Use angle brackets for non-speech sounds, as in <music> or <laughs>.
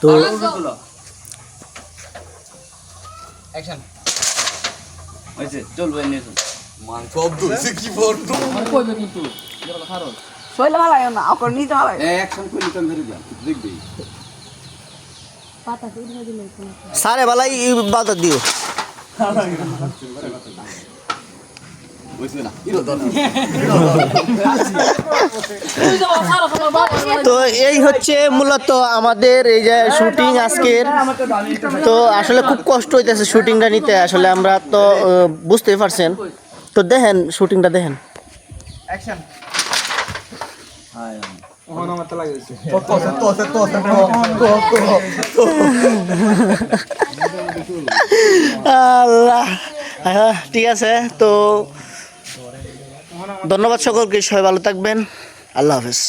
তো সারে বালাই বাজার দিও। <laughs> বুঝবে না? <laughs> তো এই হচ্ছে মূলত আমাদের এই যে শুটিং আজকের। তো আসলে খুব কষ্ট হইতেছে শুটিংটা নিতে। আসলে আমরা তো বুঝতেই পারছেন। তো দেখেন শুটিংটা দেখেন। অ্যাকশন আল্লাহ। ঠিক আছে তো ধন্যবাদ সকলকে সবাই ভালো থাকবেন। আল্লাহ হাফেজ।